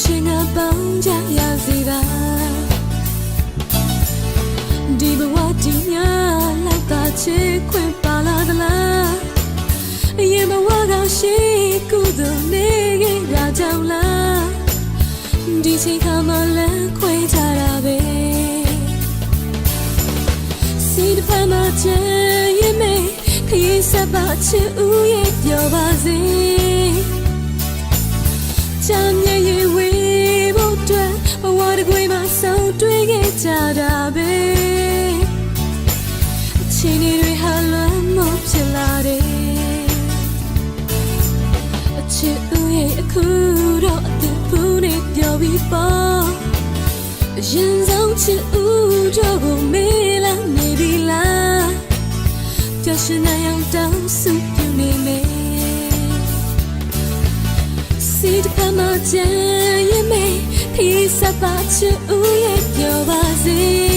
ရှင်ကပေါင်းကြရစီပါဒီဘဝဒီညလောက်သာချစ်ခွင့်ပါလာသလားအရင်ဘဝကရှိကုသိုလ်နေခဲ့ရကြောင်းလားဒီချိန်ခါမှလမ်းခွဲကြတာပဲစီတဖက်မှာချင်ရင်မေခရီးဆက်ပါချစ်ဦးရဲ့ပြော မှာဆုံးတွေ့ခဲ့ကြတာပဲအချိန်တွေဟာလွမ်းမို့ဖြစ်လာတယ်အချစ်ဦးရဲ့အခုတော့အသက်ဖူးနေပြောပြီးပေါ့အရင်ဆုံးချစ်ဦးတော့ကိုမေးလာနေပြီလားပျော်ရွှင်နိုင်အောင်တောင်းစုပြုနေမယ်စီတက မချင်ရင်မေခီးစပါ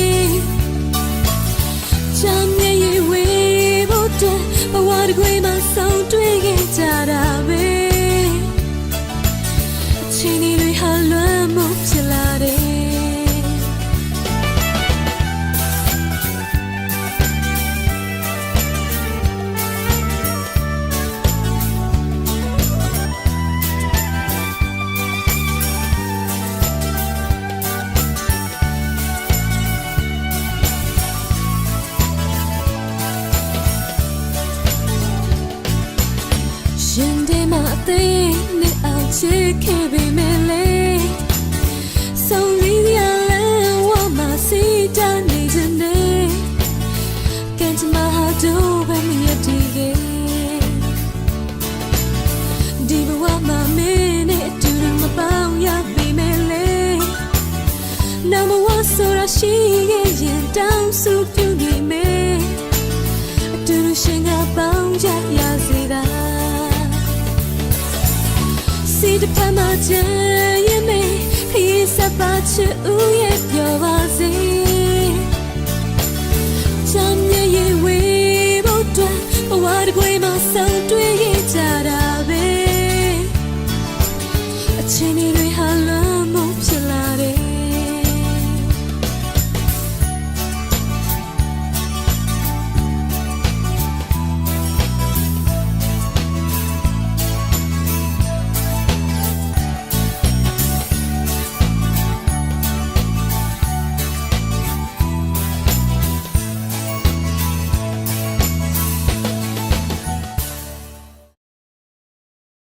နဲ့အောင်ချစ်ခဲ့ပေမဲ့လေဆုံးလီရလဲဝါမစီတနေခြင်းနဲ့ကံကြမ္မာဟာတို့ပဲမရတ တစ်ဖက်မှာချင်ရင်မေးခရီးဆက်ပါချစ်ဦးရဲ့ပြောပါစေချမ်းမြေရေဝေးဖို့တွင်ဘဝတစ်ခွေမှာဆုံတွေ့